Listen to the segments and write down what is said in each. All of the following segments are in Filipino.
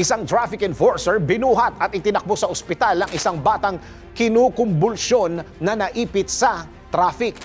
Isang traffic enforcer binuhat at itinakbo sa ospital ang isang batang kinukumbulsyon na naipit sa traffic.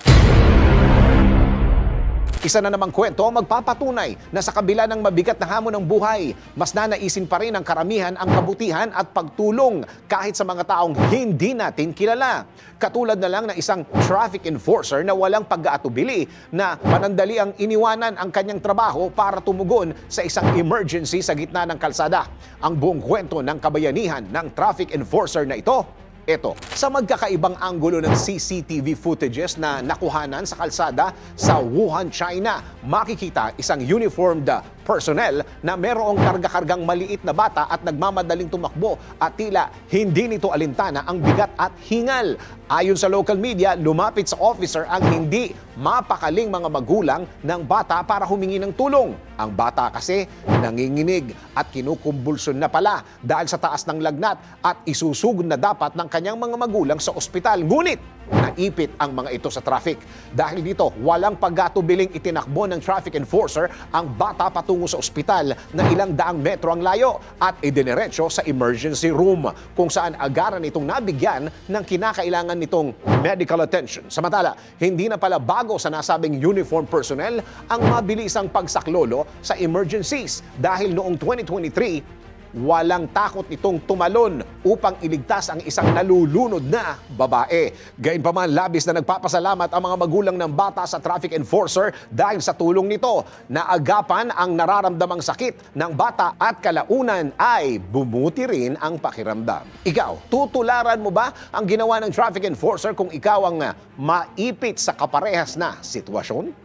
Isa na namang kwento ang magpapatunay na sa kabila ng mabigat na hamon ng buhay, mas nanaisin pa rin ng karamihan ang kabutihan at pagtulong kahit sa mga taong hindi natin kilala. Katulad na lang ng isang traffic enforcer na walang pag-aatubili na panandali ang iniwanan ang kanyang trabaho para tumugon sa isang emergency sa gitna ng kalsada. Ang buong kwento ng kabayanihan ng traffic enforcer na ito ito, sa magkakaibang anggulo ng CCTV footages na nakuhanan sa kalsada sa Wuhan, China, makikita isang uniformed personnel na merong karga-kargang maliit na bata at nagmamadaling tumakbo at tila hindi nito alintana ang bigat at hingal. Ayon sa local media, lumapit sa officer ang hindi mapakaling mga magulang ng bata para humingi ng tulong. Ang bata kasi nanginginig at kinukumbulsyon na pala dahil sa taas ng lagnat at isusugod na dapat ng kanyang mga magulang sa ospital. Ngunit naipit ang mga ito sa traffic. Dahil dito, walang pagkatubiling itinakbo ng traffic enforcer ang bata patungo sa ospital na ilang daang metro ang layo at idiniretso sa emergency room kung saan agaran itong nabigyan ng kinakailangan nitong medical attention. Samantala, hindi na pala bago sa nasabing uniform personnel ang mabilisang pagsaklolo sa emergencies dahil noong 2023, walang takot itong tumalon upang iligtas ang isang nalulunod na babae. Gayunpaman, labis na nagpapasalamat ang mga magulang ng bata sa traffic enforcer dahil sa tulong nito. Naagapan ang nararamdamang sakit ng bata at kalaunan ay bumuti rin ang pakiramdam. Ikaw, tutularan mo ba ang ginawa ng traffic enforcer kung ikaw ang maipit sa kaparehas na sitwasyon?